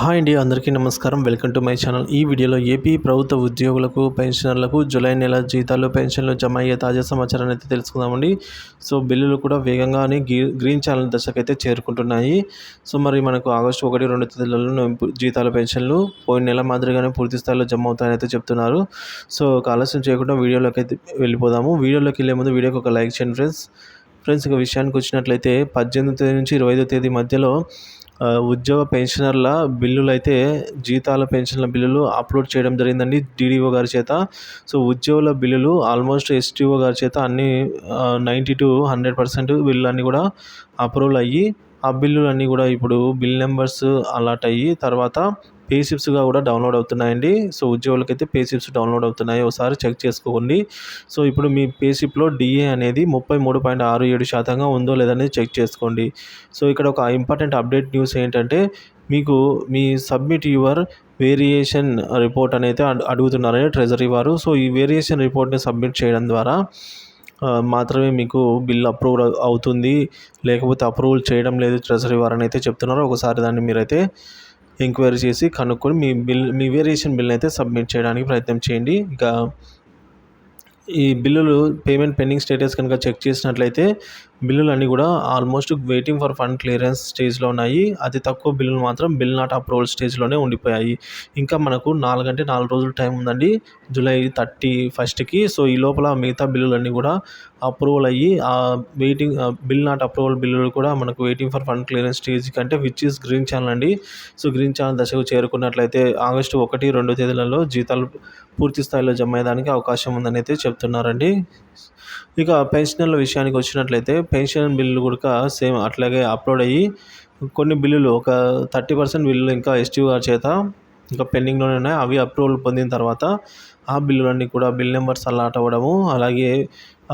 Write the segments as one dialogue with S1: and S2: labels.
S1: Hi అండి అందరికీ నమస్కారం. Welcome to my channel. ఈ వీడియోలో ఏపీ ప్రభుత్వ ఉద్యోగులకు పెన్షనర్లకు జూలై నెల జీతాలు పెన్షన్లు జమ అయ్యే తాజా సమాచారాన్ని అయితే తెలుసుకుందామండి. సో బిల్లులు కూడా వేగంగానే గ్రీన్ ఛానల్ దశకైతే చేరుకుంటున్నాయి. సో మరి మనకు ఆగస్టు ఒకటి రెండు తేదీలలో జీతాలు పెన్షన్లు పోయిన నెల మాదిరిగానే పూర్తి స్థాయిలో జమ అవుతాయని అయితే చెప్తున్నారు. సో ఆలస్యం చేయకుండా వీడియోలోకి అయితే వెళ్ళిపోదాము. వీడియోలోకి వెళ్ళే ముందు వీడియోకి ఒక లైక్ చేయండి ఫ్రెండ్స్. ఫ్రెండ్స్ ఇక విషయానికి వచ్చినట్లయితే పద్దెనిమిది తేదీ నుంచి ఇరవై ఐదో తేదీ మధ్యలో ఉద్యోగ పెన్షనర్ల బిల్లులు అయితే జీతాల పెన్షన్ల బిల్లులు అప్లోడ్ చేయడం జరిగిందండి డీడీఓ గారి చేత. సో ఉద్యోగుల బిల్లులు ఆల్మోస్ట్ ఎస్టీఓ గారి చేత అన్ని ninety to hundred percent bill అన్నీ కూడా అప్రూవల్ అయ్యి ఆ బిల్లులన్నీ కూడా ఇప్పుడు బిల్ నెంబర్స్ అలాట్ అయ్యి తర్వాత పేషిప్స్గా కూడా డౌన్లోడ్ అవుతున్నాయండి. సో ఉద్యోగులకైతే పేషిప్స్ డౌన్లోడ్ అవుతున్నాయి. ఒకసారి చెక్ చేసుకోండి. సో ఇప్పుడు మీ పేషిప్లో డిఏ అనేది ముప్పై మూడు పాయింట్ ఆరు ఏడు శాతంగా ఉందో లేదనేది చెక్ చేసుకోండి. సో ఇక్కడ ఒక ఇంపార్టెంట్ అప్డేట్ న్యూస్ ఏంటంటే మీకు మీ సబ్మిట్ యువర్ వేరియేషన్ రిపోర్ట్ అనేది అడుగుతున్నారని ట్రెజరీ వారు. సో ఈ వేరియేషన్ రిపోర్ట్ని సబ్మిట్ చేయడం ద్వారా మాత్రమే మీకు బిల్ అప్రూవ్ అవుతుంది. లేకపోతే అప్రూవల్ చేయడం లేదు ట్రెజరీ వారని అయితే చెప్తున్నారు. ఒకసారి దాన్ని మీరైతే ఎంక్వైరీ చేసి కనుక్కొని మీ బిల్ మీ వేరియేషన్ బిల్ని అయితే సబ్మిట్ చేయడానికి ప్రయత్నం చేయండి. ఇంకా ఈ బిల్లులు పేమెంట్ పెండింగ్ స్టేటస్ కనుక చెక్ చేసినట్లయితే బిల్లులు అన్నీ కూడా almost waiting for fund clearance స్టేజ్లో ఉన్నాయి. అతి తక్కువ బిల్లులు మాత్రం బిల్ నాట్ అప్రూవల్ స్టేజ్లోనే ఉండిపోయాయి. ఇంకా మనకు నాలుగంటే నాలుగు రోజులు టైం ఉందండి. జూలై థర్టీ ఫస్ట్కి సో ఈ లోపల మిగతా బిల్లులన్నీ కూడా అప్రూవల్ అయ్యి ఆ వెయిటింగ్ బిల్ నాట్ అప్రూవల్ బిల్లులు కూడా మనకు waiting for fund clearance stage కంటే విచ్ ఇస్ గ్రీన్ ఛానల్ అండి. సో గ్రీన్ ఛానల్ దశకు చేరుకున్నట్లయితే ఆగస్టు ఒకటి రెండు తేదీలలో జీతాలు పూర్తి స్థాయిలో జమ అయ్యేదానికి అవకాశం ఉందని అయితే చెప్తున్నారండి. ఇక పెన్షనర్ల విషయానికి వచ్చినట్లయితే పెన్షన్ బిల్లు కూడా సేమ్ అట్లాగే అప్లోడ్ అయ్యి కొన్ని బిల్లులు ఒక థర్టీ పర్సెంట్ బిల్లులు ఇంకా ఎస్టీ గారి చేత ఇంకా పెండింగ్లోనే ఉన్నాయి. అవి అప్రూవల్ పొందిన తర్వాత ఆ బిల్లులన్నీ కూడా బిల్ నెంబర్స్ అలాట్ అవ్వడము అలాగే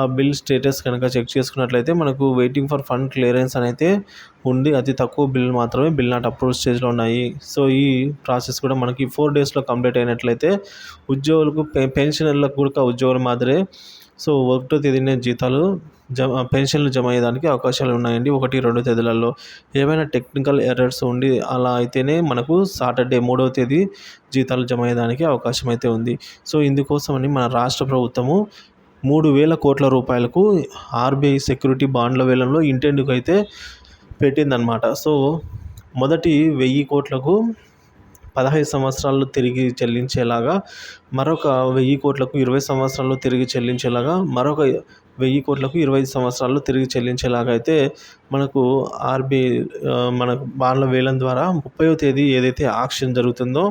S1: ఆ బిల్ స్టేటస్ కనుక చెక్ చేసుకున్నట్లయితే మనకు వెయిటింగ్ ఫర్ ఫండ్ క్లియరెన్స్ అయితే ఉంది. అతి తక్కువ బిల్ మాత్రమే బిల్ నాట్ అప్రూవ్ స్టేజ్లో ఉన్నాయి. సో ఈ ప్రాసెస్ కూడా మనకి ఫోర్ డేస్లో కంప్లీట్ అయినట్లయితే ఉద్యోగులకు పెన్షనర్లకు కూడా ఉద్యోగుల మాదిరే సో ఒకటో తేదీనే జీతాలు జమ పెన్షన్లు జమ అయ్యేదానికి అవకాశాలు ఉన్నాయండి. ఒకటి రెండో తేదీలలో ఏమైనా టెక్నికల్ ఎర్రర్స్ ఉండి అలా అయితేనే మనకు సాటర్డే మూడవ తేదీ జీతాలు జమ అయ్యేదానికి అవకాశం అయితే ఉంది. సో ఇందుకోసమని మన రాష్ట్ర ప్రభుత్వము మూడు వేల కోట్ల రూపాయలకు ఆర్బీఐ సెక్యూరిటీ బాండ్ల వేలంలో ఇంటెండుకు అయితే పెట్టిందనమాట సో మొదటి వెయ్యి కోట్లకు పదహైదు సంవత్సరాలు తిరిగి చెల్లించేలాగా మరొక వెయ్యి కోట్లకు ఇరవై సంవత్సరాలు తిరిగి చెల్లించేలాగా మరొక వెయ్యి కోట్లకు ఇరవై ఐదు సంవత్సరాలు తిరిగి చెల్లించేలాగా అయితే మనకు ఆర్బీఐ మన బాండ్ల వేలం ద్వారా ముప్పైవ తేదీ ఏదైతే ఆక్షన్ జరుగుతుందో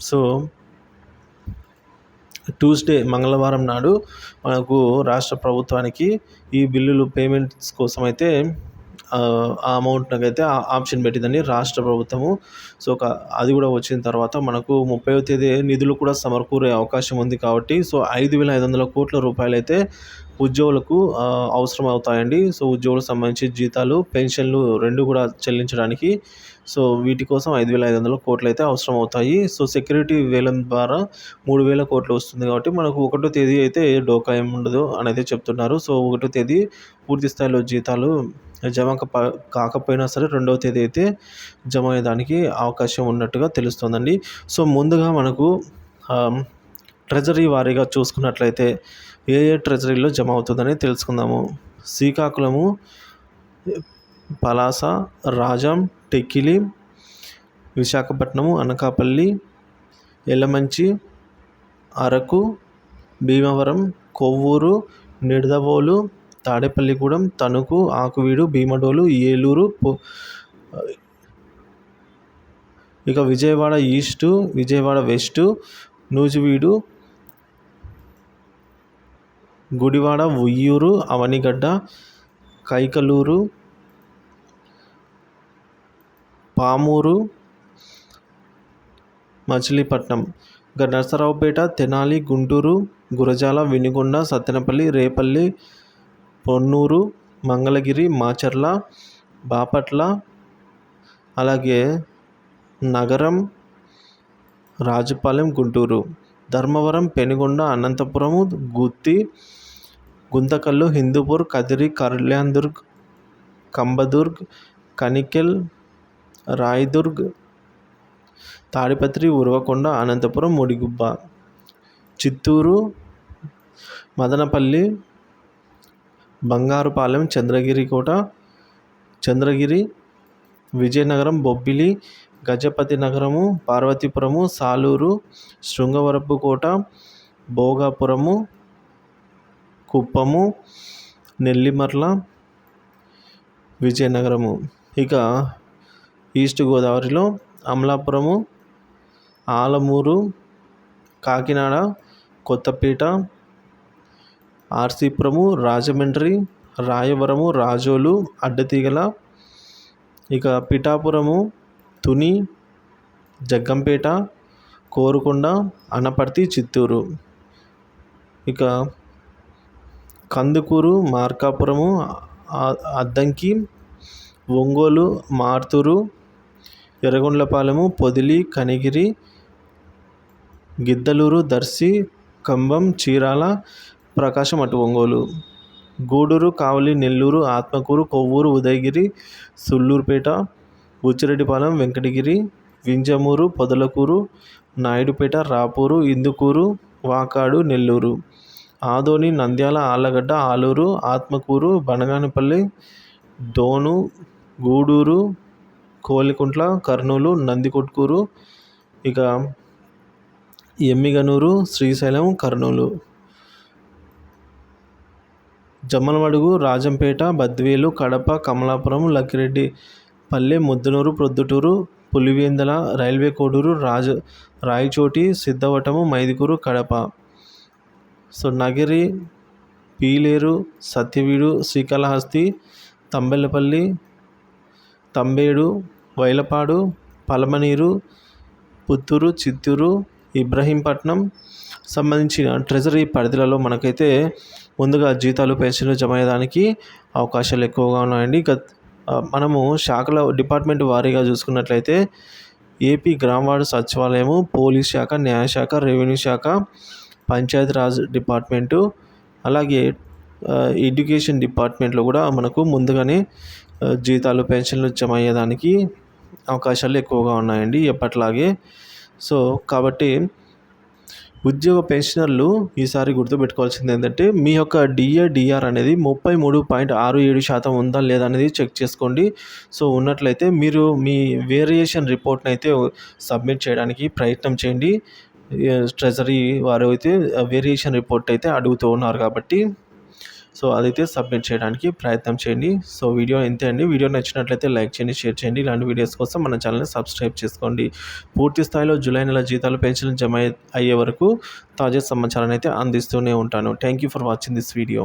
S1: సో ట్యూస్డే మంగళవారం నాడు మనకు రాష్ట్ర ప్రభుత్వానికి ఈ బిల్లులు పేమెంట్స్ కోసం అయితే ఆ అమౌంట్ అయితే ఆప్షన్ పెట్టిందండి రాష్ట్ర ప్రభుత్వము. సో అది కూడా వచ్చిన తర్వాత మనకు ముప్పైవ తేదీ నిధులు కూడా సమకూరే అవకాశం ఉంది కాబట్టి సో ఐదు వేల ఐదు వందల కోట్ల రూపాయలు అయితే ఉద్యోగులకు అవసరం అవుతాయండి సో ఉద్యోగులకు సంబంధించి జీతాలు పెన్షన్లు రెండు కూడా చెల్లించడానికి సో వీటి కోసం ఐదు వేల ఐదు వందల కోట్లు అయితే అవసరం అవుతాయి సో సెక్యూరిటీ వేలం ద్వారా మూడు వేల కోట్లు వస్తుంది కాబట్టి మనకు ఒకటో తేదీ అయితే డోకా ఏమి ఉండదు అని అయితే చెప్తున్నారు. సో ఒకటో తేదీ పూర్తి స్థాయిలో జీతాలు జమ కాకపోయినా సరే రెండవ తేదీ అయితే జమ అయ్యేదానికి అవకాశం ఉన్నట్టుగా తెలుస్తుందండి. సో ముందుగా మనకు ట్రెజరీ వారీగా చూసుకున్నట్లయితే ఏ ఏ ట్రెజరీలో జమ అవుతుందని తెలుసుకుందాము. శ్రీకాకుళము పలాస రాజం టెక్కిలి విశాఖపట్నము అనకాపల్లి ఎల్లమంచి అరకు భీమవరం కొవ్వూరు నిడదవోలు తాడేపల్లిగూడెం తణుకు ఆకువీడు భీమడోలు ఏలూరు ఇక విజయవాడ ఈస్టు విజయవాడ వెస్టు నూజివీడు గుడివాడ ఉయ్యూరు అవనిగడ్డ కైకలూరు పామూరు మచిలీపట్నం ఇంకా నరసరావుపేట తెనాలి గుంటూరు గురజాల వినుగొండ సత్తెనపల్లి రేపల్లి పొన్నూరు మంగళగిరి మాచర్ల బాపట్ల అలాగే నగరం రాజుపాలెం గుంటూరు ధర్మవరం పెనుగొండ అనంతపురము గుత్తి గుంతకల్లు హిందూపూర్ కదిరి కళ్యాణ్దుర్గ్ కంబదుర్గ్ కనికెల్ రాయదుర్గ్ తాడిపత్రి ఉరవకొండ అనంతపురం ముడిగుబ్బ చిత్తూరు మదనపల్లి బంగారుపాలెం చంద్రగిరి కోట చంద్రగిరి విజయనగరం బొబ్బిలి గజపతి నగరము పార్వతీపురము సాలూరు శృంగవరపు కోట భోగాపురము కుప్పము నెల్లిమర్ల విజయనగరము. ఇక ఈస్ట్ గోదావరిలో అమలాపురము ఆలమూరు కాకినాడ కొత్తపేట ఆర్సీపురము రాజమండ్రి రాయవరము రాజోలు అడ్డతీగల ఇక పిఠాపురము తుని జగ్గంపేట కోరుకొండ అనపర్తి చిత్తూరు. ఇక కందుకూరు మార్కాపురము అద్దంకి ఒంగోలు మార్తూరు ఎర్రగొండ్లపాలెము పొదిలి కనిగిరి గిద్దలూరు దర్శి కంభం చీరాల ప్రకాశం అటు ఒంగోలు. గూడూరు కావలి నెల్లూరు ఆత్మకూరు కొవ్వూరు ఉదయగిరి సుళ్ళూరుపేట బుచ్చిరెడ్డిపాలెం వెంకటగిరి వింజమూరు పొదలకూరు నాయుడుపేట రాపూరు ఇందుకూరు వాకాడు నెల్లూరు. ఆదోని నంద్యాల ఆళ్ళగడ్డ ఆలూరు ఆత్మకూరు బనగానపల్లి దోను గూడూరు కోలికుంట్ల కర్నూలు నందికొట్కూరు ఇక ఎమ్మిగనూరు శ్రీశైలం కర్నూలు. జమ్మలమడుగు రాజంపేట బద్వేలు కడప కమలాపురం లక్కిరెడ్డి పల్లె ముద్దనూరు ప్రొద్దుటూరు పులివేందల రైల్వే కోడూరు రాజ రాయచోటి సిద్ధవటము మైదుకూరు కడప. సో నగిరి పీలేరు సత్యవీడు శ్రీకాళహస్తి తంబెల్లపల్లి తంబేడు వైలపాడు పలమనీరు పుత్తూరు చిత్తూరు ఇబ్రహీంపట్నం సంబంధించిన ట్రెజరీ పరిధిలలో మనకైతే ముందుగా జీతాలు పెన్షన్లు జమ అయ్యేదానికి అవకాశాలు ఎక్కువగా ఉన్నాయండి. గత మనము శాఖల డిపార్ట్మెంట్ వారీగా చూసుకున్నట్లయితే ఏపీ గ్రామవార్డు సచివాలయము పోలీస్ శాఖ న్యాయశాఖ రెవెన్యూ శాఖ పంచాయతీరాజ్ డిపార్ట్మెంటు అలాగే ఎడ్యుకేషన్ డిపార్ట్మెంట్లో కూడా మనకు ముందుగానే జీతాలు పెన్షన్లు జమ అయ్యేదానికి అవకాశాలు ఎక్కువగా ఉన్నాయండి ఎప్పట్లాగే. సో కాబట్టి ఉద్యోగ పెన్షనర్లు ఈసారి గుర్తుపెట్టుకోవాల్సింది ఏంటంటే మీ యొక్క డిఏ డిఆర్ అనేది ముప్పై మూడు పాయింట్ ఆరు ఏడు శాతం ఉందా లేదా అనేది చెక్ చేసుకోండి. సో ఉన్నట్లయితే మీరు మీ వేరియేషన్ రిపోర్ట్ని అయితే సబ్మిట్ చేయడానికి ప్రయత్నం చేయండి. ట్రెజరీ వారు అయితే వేరియేషన్ రిపోర్ట్ అయితే అడుగుతూ ఉన్నారు కాబట్టి. సో అదైతే సబ్మిట్ చేయడానికి ప్రయత్నం చేయండి. సో వీడియో ఇంతే అండి. వీడియో నచ్చినట్లయితే లైక్ చేయండి షేర్ చేయండి. ఇలాంటి వీడియోస్ కోసం మన ఛానల్ని సబ్స్క్రైబ్ చేసుకోండి. పూర్తి స్థాయిలో జూలై నెల జీతాలు పెన్షన్లు జమ అయ్యే వరకు తాజా సమాచారాన్ని అయితే అందిస్తూనే ఉంటాను. Thank you for watching this video.